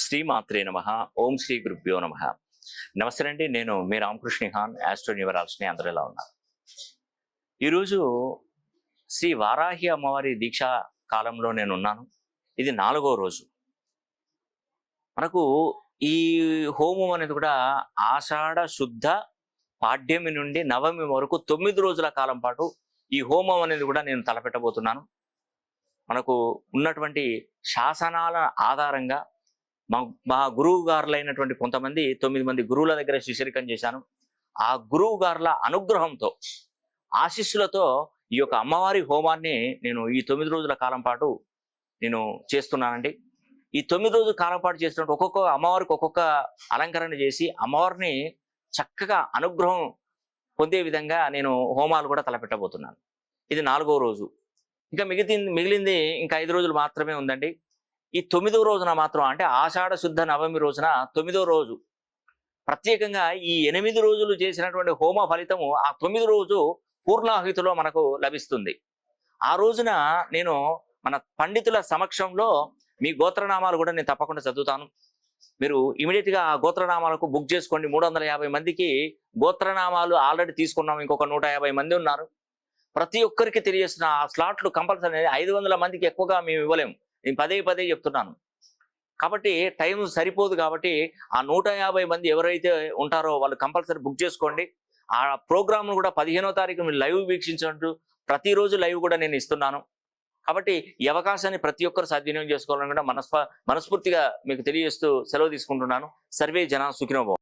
శ్రీమాత్రే నమ. ఓం శ్రీ గురుభ్యో నమ. నమస్తే అండి నేను మీ రామకృష్ణ హాన్ ఆస్ట్రో న్యూవరాల్స్ని అందరూ ఎలా ఉన్నారు? ఈరోజు శ్రీ వారాహి అమ్మవారి దీక్షా కాలంలో నేను ఉన్నాను. ఇది నాలుగో రోజు. మనకు ఈ హోమం అనేది కూడా ఆషాఢ శుద్ధ పాడ్యమి నుండి నవమి వరకు తొమ్మిది రోజుల కాలం పాటు ఈ హోమం అనేది కూడా నేను తలపెట్టబోతున్నాను. మనకు ఉన్నటువంటి శాసనాల ఆధారంగా మా మా గురువు గారులైనటువంటి కొంతమంది తొమ్మిది మంది గురువుల దగ్గర శిష్యరికం చేశాను. ఆ గురువు గారుల అనుగ్రహంతో ఆశీస్సులతో ఈ యొక్క అమ్మవారి హోమాన్ని నేను ఈ తొమ్మిది రోజుల కాలం పాటు నేను చేస్తున్నానండి. ఈ తొమ్మిది రోజుల కాలం పాటు చేస్తున్నట్టు ఒక్కొక్క అమ్మవారికి ఒక్కొక్క అలంకరణ చేసి అమ్మవారిని చక్కగా అనుగ్రహం పొందే విధంగా నేను హోమాలు కూడా తలపెట్టబోతున్నాను. ఇది నాలుగో రోజు. ఇంకా మిగిలింది మిగిలింది ఇంకా ఐదు రోజులు మాత్రమే ఉందండి. ఈ తొమ్మిదవ రోజున మాత్రం అంటే ఆషాఢ శుద్ధ నవమి రోజున తొమ్మిదో రోజు. ప్రత్యేకంగా ఈ ఎనిమిది రోజులు చేసినటువంటి హోమ ఫలితము ఆ తొమ్మిది రోజు పూర్ణాహుతిలో మనకు లభిస్తుంది. ఆ రోజున నేను మన పండితుల సమక్షంలో మీ గోత్రనామాలు కూడా నేను తప్పకుండా చదువుతాను. మీరు ఇమీడియట్గా ఆ గోత్రనామాలకు బుక్ చేసుకోండి. మూడు వందల యాభై మందికి గోత్రనామాలు ఆల్రెడీ తీసుకున్నాం. ఇంకొక నూట యాభై మంది ఉన్నారు. ప్రతి ఒక్కరికి తెలియజేస్తున్న ఆ స్లాట్లు కంపల్సరీ ఐదు వందల మందికి ఎక్కువగా మేము ఇవ్వలేము. నేను పదే పదే చెప్తున్నాను. కాబట్టి టైం సరిపోదు కాబట్టి ఆ నూట యాభై మంది ఎవరైతే ఉంటారో వాళ్ళు కంపల్సరీ బుక్ చేసుకోండి. ఆ ప్రోగ్రామ్ను కూడా పదిహేనో తారీఖు మీరు లైవ్ వీక్షించినట్టు ప్రతిరోజు లైవ్ కూడా నేను ఇస్తున్నాను. కాబట్టి ఈ అవకాశాన్ని ప్రతి ఒక్కరు సద్వినియోగం చేసుకోవాలని కూడా మనస్ఫ మనస్ఫూర్తిగా మీకు తెలియజేస్తూ సెలవు తీసుకుంటున్నాను. సర్వే జన సుఖినోభవం